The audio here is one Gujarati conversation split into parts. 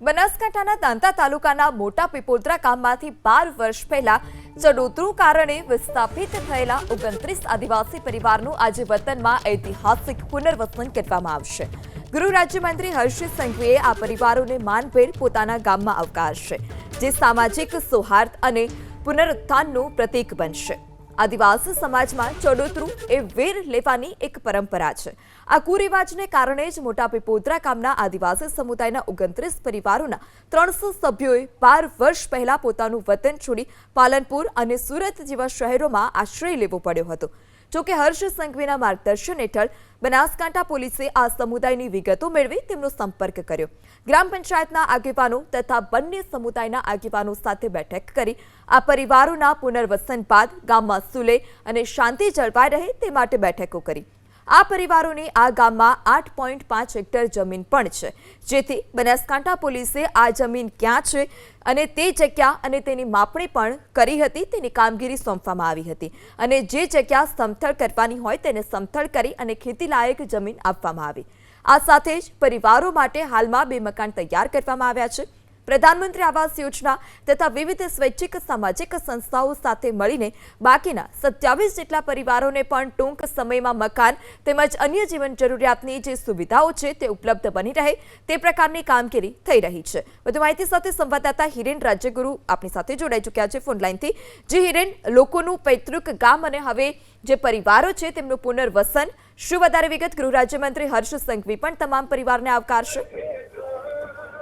બનાસકાંઠાના દાંતા તાલુકાના મોટા પીપોદરા ગામમાંથી બાર વર્ષ પહેલા ચડોતરું કારણે વિસ્થાપિત થયેલા ઓગણત્રીસ આદિવાસી પરિવારનું આજે વતનમાં ઐતિહાસિક પુનર્વસન કરવામાં આવશે. ગૃહ રાજ્યમંત્રી હર્ષિત સંઘવીએ આ પરિવારોને માનભેર પોતાના ગામમાં આવકારશે, જે સામાજિક સૌહાર્દ અને પુનરુત્થાનનું પ્રતીક બનશે. આદિવાસી સમાજમાં ચડોતરું એ વેર લેવાની એક પરંપરા છે. આ કુરિવાજને કારણે જ મોટા પીપોદરા ગામના આદિવાસી સમુદાયના ઓગણત્રીસ પરિવારોના ત્રણસો સભ્યોએ બાર વર્ષ પહેલા પોતાનું વતન છોડી પાલનપુર અને સુરત જેવા શહેરોમાં આશ્રય લેવો પડ્યો હતો. જોકે હર્ષ સંઘવીના માર્ગદર્શન હેઠળ બનાસકાંઠા પોલીસે આ સમુદાયની વિગતો મેળવી તેમનો સંપર્ક કર્યો. ગ્રામ પંચાયતના આગેવાનો તથા બંને સમુદાયના આગેવાનો સાથે બેઠક કરી આ પરિવારોના પુનર્વસન બાદ ગામમાં સુલે અને શાંતિ જળવાઈ રહે તે માટે બેઠકો કરી. આ પરિવારોને આ ગામમાં આઠ પોઈન્ટ પાંચ હેક્ટર જમીન પણ છે. જેથી બનાસકાંઠા પોલીસે આ જમીન ક્યાં છે અને તે જગ્યા અને તેની માપણી પણ કરી હતી. તેની કામગીરી સોંપવામાં આવી હતી અને જે જગ્યા સમથળ કરવાની હોય તેને સમથળ કરી અને ખેતીલાયક જમીન આપવામાં આવી. આ સાથે જ પરિવારો માટે હાલમાં બે મકાન તૈયાર કરવામાં આવ્યા છે. પ્રધાનમંત્રી આવાસ યોજના તથા વિવિધ સ્વૈચ્છિક સામાજિક સંસ્થાઓ સાથે મળીને બાકીના સત્યાવીસ જેટલા પરિવારોને પણ ટૂંક સમયમાં મકાન તેમજ અન્ય જીવન જરૂરિયાતની જે સુવિધાઓ છે તે ઉપલબ્ધ બની રહે તે પ્રકારની કામગીરી થઈ રહી છે. વધુ માહિતી સાથે સંવાદદાતા હિરેન રાજ્યગુરુ આપણી સાથે જોડાઈ ચૂક્યા છે ફોનલાઈનથી જે હિરેન, લોકોનું પૈતૃક ગામ અને હવે જે પરિવારો છે તેમનું પુનર્વસન, શું વધારે વિગત ગૃહ રાજ્યમંત્રી હર્ષ સંઘવી પણ તમામ પરિવારને આવકારશે?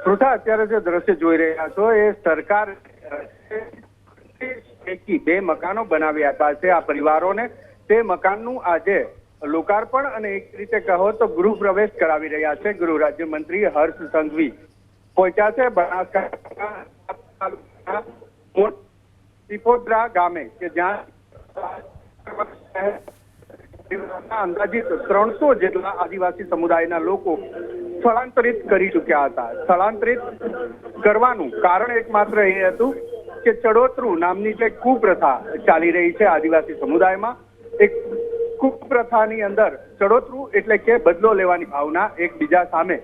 પૃથા, અત્યારે જે દ્રશ્ય જોઈ રહ્યા છો, એ સરકાર બે મકાનો બનાવી આપ્યા છે આ પરિવારોને તે મકાનનું આજે લોકાર્પણ અને એક રીતે કહો તો ગૃહ પ્રવેશ કરાવી રહ્યા છે. ગૃહ રાજ્યમંત્રી હર્ષ સંઘવી પહોંચ્યા છે બનાસકાંઠા ગામે, કે જ્યાં અંદાજિત ત્રણસો જેટલા આદિવાસી સમુદાયના લોકો સ્થળાંતરિત કરી ચૂક્યા હતા. સ્થળાંતરિત કરવાનું કારણ એકમાત્ર એ હતું કે ચડોતરું નામની જે કુપ્રથા ચાલી રહી છે આદિવાસી સમુદાયમાં. એક કુપ્રથાની અંદર ચડોતરું એટલે કે બદલો લેવાની ભાવના એકબીજા સામે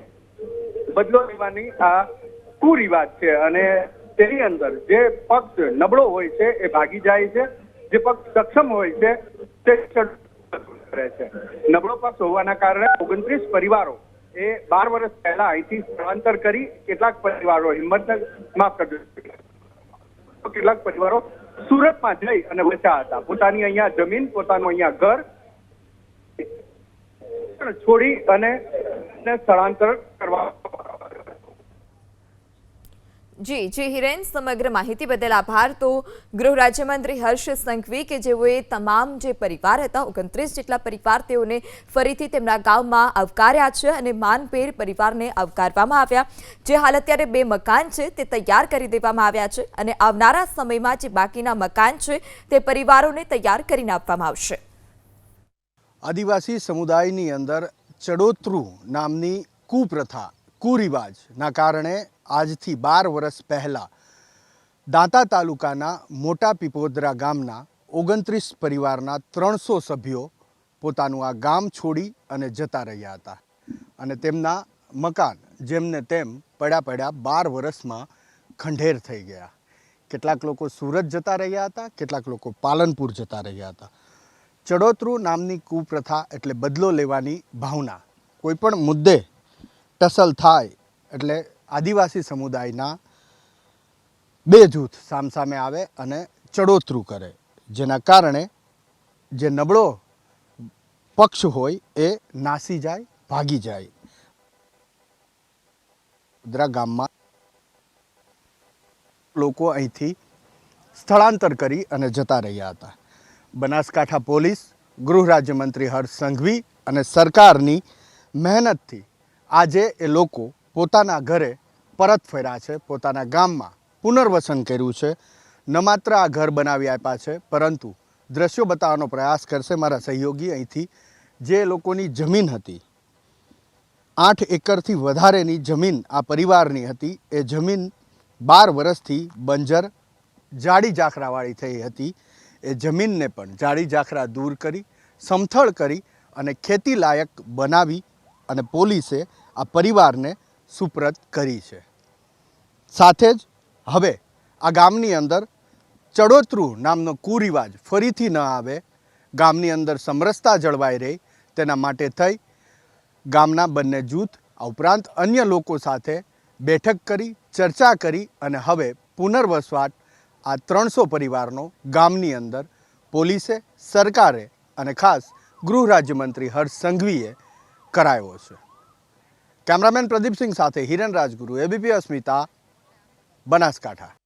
બદલો લેવાની આ કુરિવાજ છે અને તેની અંદર જે પક્ષ નબળો હોય છે એ ભાગી જાય છે. જે પક્ષ સક્ષમ હોય છે તે ચડો કરે છે. નબળો પક્ષ હોવાના કારણે ઓગણત્રીસ પરિવારો એ બાર વર્ષ પહેલા અહીંથી સ્થળાંતર કરી કેટલાક પરિવારો હિંમતનગર માફ કરજો કેટલાક પરિવારો સુરતમાં જઈ અને વસ્યા હતા. પોતાની અહીંયા જમીન, પોતાનું અહીંયા ઘર છોડી અને સ્થળાંતર કરવા જી જી, હિરેન, સમગ્ર માહિતી બદલ આભાર. તો ગૃહ રાજ્યમંત્રી હર્ષ સંઘવી કે જેઓએ તમામ જે પરિવાર હતા, ઓગણત્રીસ જેટલા પરિવાર તેઓને ફરીથી તેમના ગામમાં આવકાર્યા છે અને માનભેર પરિવારને આવકારવામાં આવ્યા. જે હાલ અત્યારે બે મકાન છે, તે તૈયાર કરી દેવામાં આવ્યા છે અને આવનારા સમયમાં જે બાકીના મકાન છે, તે પરિવારોને તૈયાર કરીને આપવામાં આવશે. આદિવાસી સમુદાયની અંદર ચડોતરું નામની કુપ્રથા કુરિવાજના કારણે આજથી બાર વર્ષ પહેલાં દાંતા તાલુકાના મોટા પીપોદરા ગામના ઓગણત્રીસ પરિવારના ત્રણસો સભ્યો પોતાનું આ ગામ છોડી અને જતા રહ્યા હતા. અને તેમના મકાન જેમને તેમ પડ્યા પડ્યા બાર વર્ષમાં ખંડેર થઈ ગયા. કેટલાક લોકો સુરત જતા રહ્યા હતા, કેટલાક લોકો પાલનપુર જતા રહ્યા હતા. ચડોતરું નામની કુપ્રથા એટલે બદલો લેવાની ભાવના કોઈ પણ મુદ્દે ટસલ થાય એટલે આદિવાસી સમુદાયના બે જૂથ સામસામે આવે અને ચડોતરું કરે. જેના કારણે જે નબળો પક્ષ હોય એ નાસી જાય, ભાગી જાય. ઉદરા ગામમાં લોકો અહીંથી સ્થળાંતર કરી અને જતા રહ્યા હતા. બનાસકાંઠા પોલીસ, ગૃહ રાજ્યમંત્રી હર્ષ સંઘવી અને સરકારની મહેનતથી આજે એ લોકો પોતાના ઘરે પરત ફર્યા છે, પોતાના ગામમાં પુનર્વસન કર્યું છે. ન માત્ર આ ઘર બનાવી આપ્યા છે, પરંતુ દ્રશ્યો બતાવવાનો પ્રયાસ કરશે મારા સહયોગી અહીંથી. જે લોકોની જમીન હતી, આઠ એકરથી વધારેની જમીન આ પરિવારની હતી. એ જમીન બાર વર્ષથી બંજર, જાડી ઝાખરાવાળી થઈ હતી. એ જમીનને પણ જાડી ઝાખરા દૂર કરી, સમથળ કરી અને ખેતી લાયક બનાવી અને પોલીસે આ પરિવારને સુપ્રત કરી છે. સાથે જ હવે આ ગામની અંદર ચડોતરું નામનો કુરિવાજ ફરીથી ન આવે, ગામની અંદર સમરસતા જળવાઈ રહી, તેના માટે થઈ ગામના બંને જૂથ આ ઉપરાંત અન્ય લોકો સાથે બેઠક કરી, ચર્ચા કરી અને હવે પુનર્વસવાટ આ ત્રણસો પરિવારનો ગામની અંદર પોલીસે, સરકારે અને ખાસ ગૃહ રાજ્યમંત્રી હર્ષ સંઘવીએ કરાયો છે. કેમેરામેન પ્રદીપસિંહ સાથે હિરેન રાજગુરુ એબીપી અસ્મિતા બનાસકાંઠા.